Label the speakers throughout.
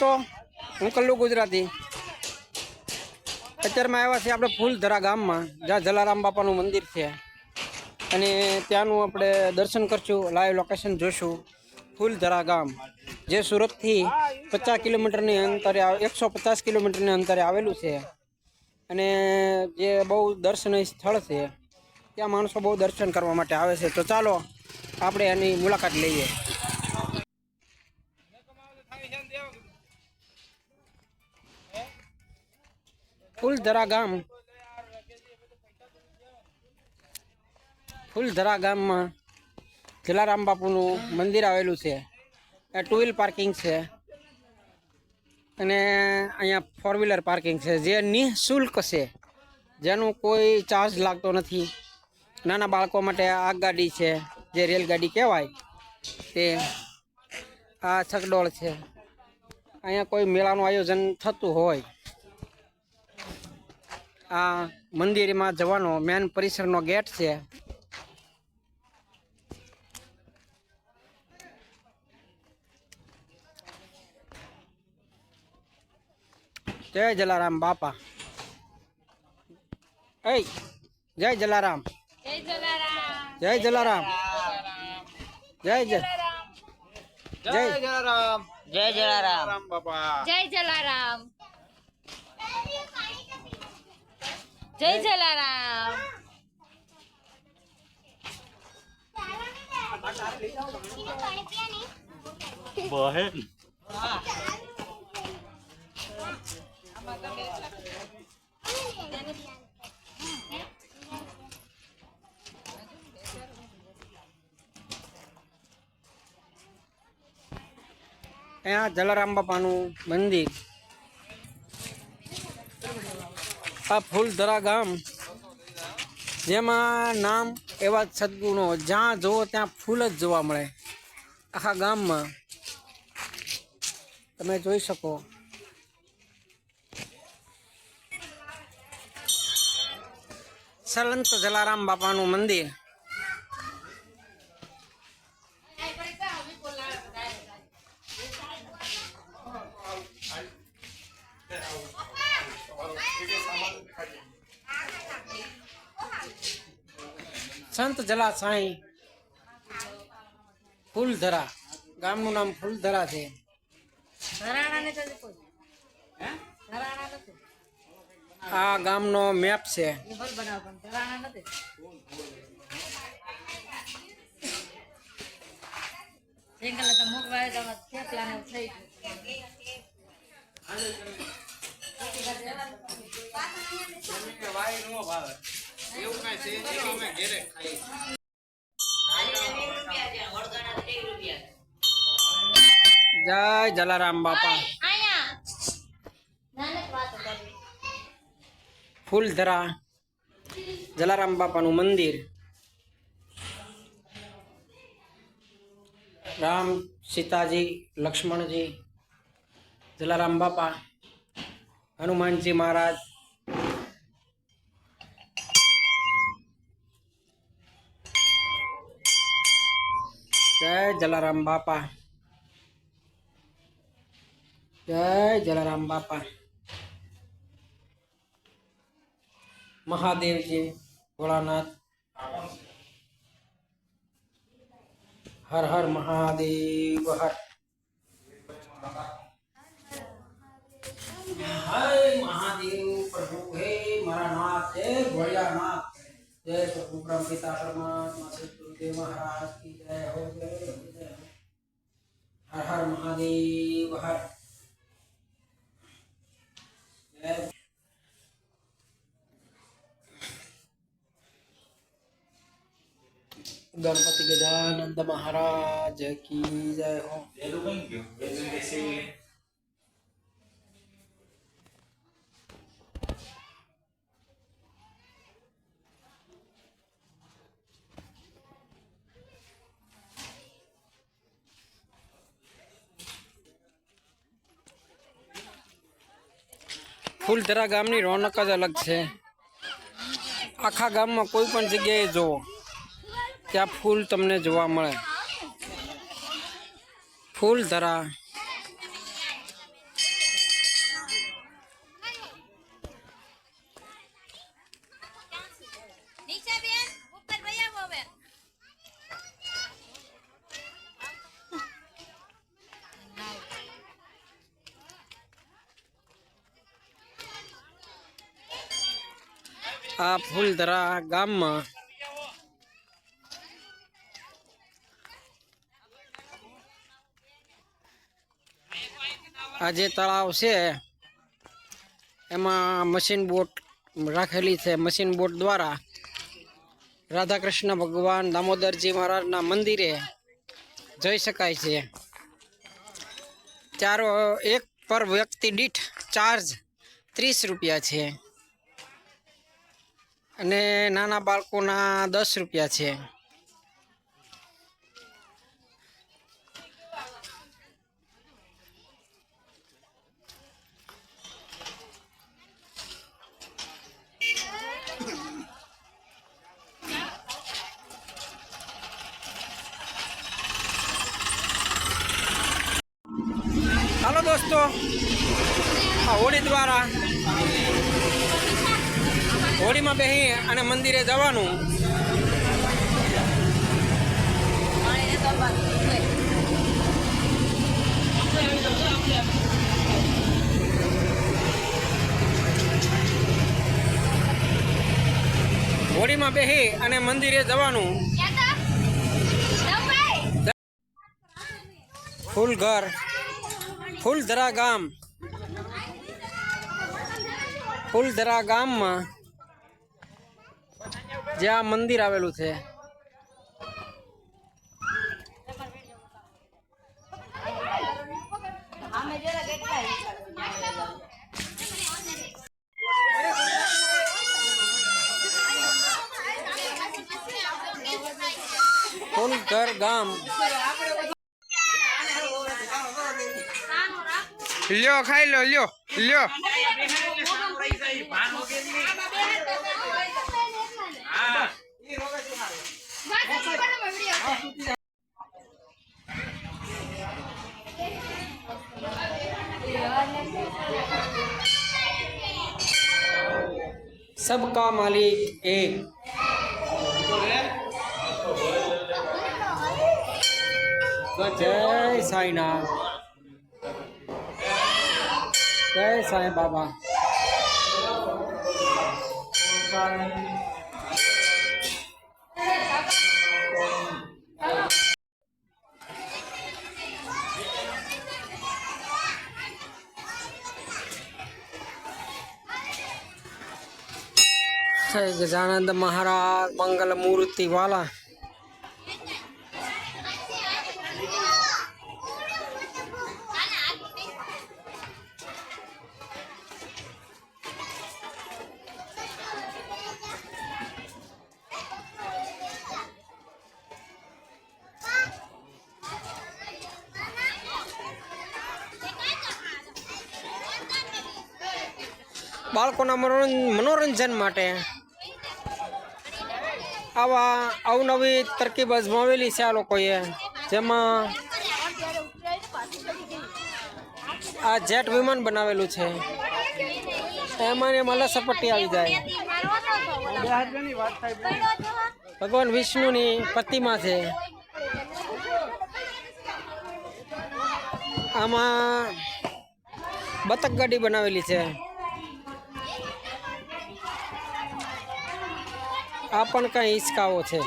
Speaker 1: દોસ્તો હું કલ્લુ ગુજરાતી. અત્યારમાં આવ્યા છે આપણે ફૂલધરા ગામમાં, જ્યાં જલારામ બાપાનું મંદિર છે. અને ત્યાંનું આપણે દર્શન કરશું લાઈવ લોકેશન જોશું. ફૂલધરા ગામ, જે સુરતથી પચાસ કિલોમીટરની અંતરે એકસો પચાસ કિલોમીટરની અંતરે આવેલું છે. અને જે બહુ દર્શનીય સ્થળ છે, ત્યાં માણસો બહુ દર્શન કરવા માટે આવે છે. તો ચાલો, આપણે એની મુલાકાત લઈએ. ફૂલધરા ગામ ફૂલધરા ગામમાં જલારામ બાપુનું મંદિર આવેલું છે. એ ટુ વ્હીલ પાર્કિંગ છે. અને અહીંયા ફોર વ્હીલર પાર્કિંગ છે, જે નિઃશુલ્ક છે. જેનું કોઈ ચાર્જ લાગતો નથી. નાના બાળકો માટે આગગાડી છે, જે રેલગાડી કહેવાય. તે આ છકડોળ છે. અહીંયા કોઈ મેળાનું આયોજન થતું હોય આ મંદિરમાં જવાનો મેન પરિસરનો ગેટ છે જય જલારામ બાપા એ જય જલારામ
Speaker 2: જય જલારામ
Speaker 1: જય જલારામ જય જય જય
Speaker 3: જલારામ
Speaker 4: જય જલારામ
Speaker 3: રામ બાપા
Speaker 2: જય જલારામ જય જલારામ.
Speaker 4: બહેન
Speaker 1: અહીંયા જલારામ બાપાનું મંદિર. આ ફૂલધરા ગામ. જેમાં નામ એવા સદગુણો, જ્યાં જુઓ ત્યાં ફૂલ જ જોવા મળે. આખા ગામમાં. તમે જોઈ શકો. સલંત જલારામ બાપાનું મંદિર. સંત જલાસાઈ ફૂલધરા. ગામનું નામ ફૂલધરા છે. આ ગામનો મેપ છે.
Speaker 2: થેપલા ને
Speaker 1: જય જલારામ બાપા. ફૂલધરા જલારામ બાપાનું મંદિર. રામ સીતાજી લક્ષ્મણજી જલારામ બાપા હનુમાનજી મહારાજ જય જલારામ બાપા જય જલારામ બાપા મહાદેવજી ભોળાનાથ હર હર મહાદેવ હર હે મહાદેવ પ્રભુ હે મારા નાથ હે ભોળિયાનાથ જય પ્રભુ બ્રહ્મ પિતા પરમાત્મા સદગુરુદેવ મહારાજ કી જય હો જય હો જય હો હર હર મહાદેવ હર જય ગણપતિ ગજાનંદ મહારાજ કી જય હો ફૂલધરા ગામની રોનક જ અલગ છે. આખા ગામમાં કોઈ પણ જગ્યાએ જુઓ, ત્યાં ફૂલ તમને જોવા મળે. ફૂલધરા આ ફૂલધરા ગામમાં. આ જે તળાવ છે, એમાં મશીન બોટ રાખેલી છે. મશીન બોટ દ્વારા રાધાકૃષ્ણ ભગવાન દામોદરજી મહારાજના મંદિરે જઈ શકાય છે. ચારો એક પર વ્યક્તિ દીઠ ચાર્જ ત્રીસ રૂપિયા છે. અને નાના બાળકોના દસ રૂપિયા છે. હાલો દોસ્તો આ હોળી દ્વારા હોળીમાં બેસી અને મંદિરે જવાનું. હોળીમાં બેસી અને મંદિરે જવાનું. ફૂલ ઘર, ફૂલધરા ગામ. ફૂલધરા ગામમાં જ્યાં મંદિર આવેલું છે. ફૂલઘર ગામ. લ્યો ખાઈ લો લ્યો લ્યો. सबका मालिक एक જય સાંઈનાથ જય સાંઈ બાબા જય ગજાનંદ મહારાજ મંગલ મૂર્તિ વાલા. બાળકોના મનોરંજન માટે આવા અવનવી તરકીબ અજમાવેલી છે આ લોકોએ, જેમાં આ જેટ વિમાન બનાવેલું છે. એમાં ને મલા આવી જાય. ભગવાન વિષ્ણુની પ્રતિમા છે. આમાં બતક ગાડી બનાવેલી છે. આ પણ કઈ હિંચકાઓ છે.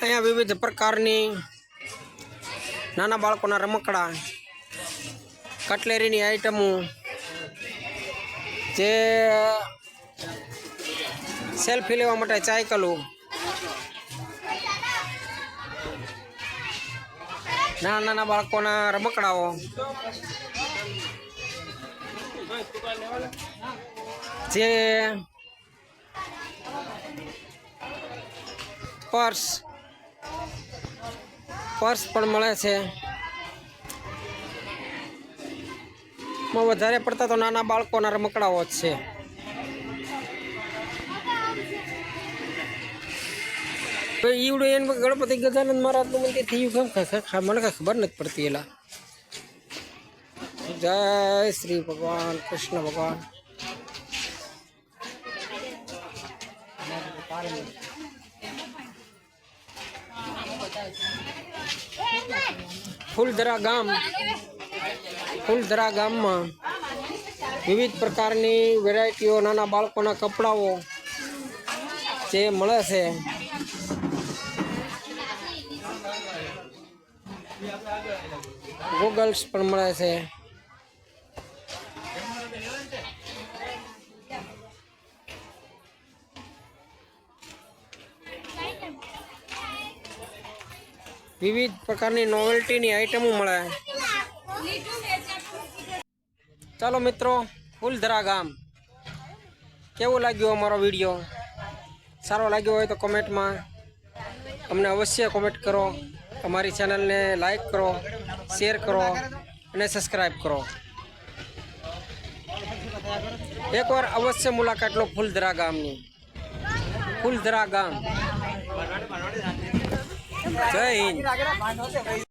Speaker 1: અહીંયા વિવિધ પ્રકારની નાના બાળકોના રમકડા, કટલેરીની આઈટમો, જે સેલ્ફી લેવા માટે સાયકલો, નાના નાના બાળકોના રમકડાઓ જે પર્સ પર્સ પણ મળે છે. વધારે પડતા તો નાના બાળકોના રમકડાઓ જ છે. ઈવડું એને ગણપતિ ગજાનંદ મહારાજનું મંદિર થયું કેમ ખબર નથી પડતી એલા. જય શ્રી ભગવાન કૃષ્ણ ભગવાન ફૂલધરા ગામ ફૂલધરા ગામમાં વિવિધ પ્રકારની વેરાયટીઓ, નાના બાળકોના કપડાઓ જે મળે છે. ગોગલ્સ પણ મળે છે. વિવિધ પ્રકારની નોવેલ્ટીની આઇટમો મળે. ચાલો મિત્રો, ફૂલધરા ગામ. કેવો લાગ્યું અમારો વીડિયો? સારો લાગ્યો હોય તો કોમેન્ટમાં અમને અવશ્ય કોમેન્ટ કરો. અમારી ચેનલને લાઈક કરો શેર કરો અને સબસ્ક્રાઈબ કરો. એકવાર અવશ્ય મુલાકાત લો ફૂલધરા ગામની. ફૂલધરા ગામ. જય હિન્દ